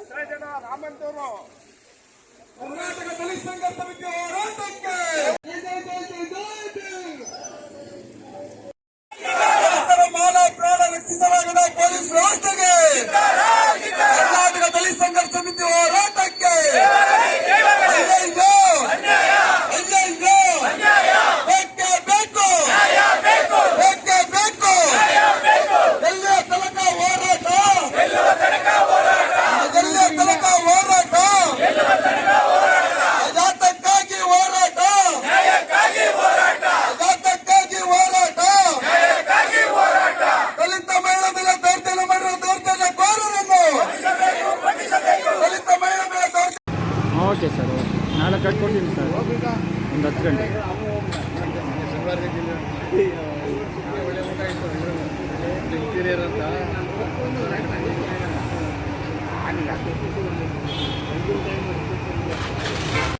ಸಾಮಂತವರು ಕರ್ನಾಟಕ ದಲಿತ ಸಂಘ ಸಮಿತಿ ಹೋರಾಟಕ್ಕೆ ಮಾನ ಪ್ರಾಣ ರಕ್ಷಿಸಲಾಗದ ಪೊಲೀಸ್ ಓಕೆ ಸರ್ ಓಕೆ. ನಾಳೆ ಕಟ್ಕೊಡ್ತೀನಿ ಸರ್. ಒಂದು ಹತ್ತು ಗಂಟೆ. ಇಂಟೀರಿಯರ್ ಅಂತ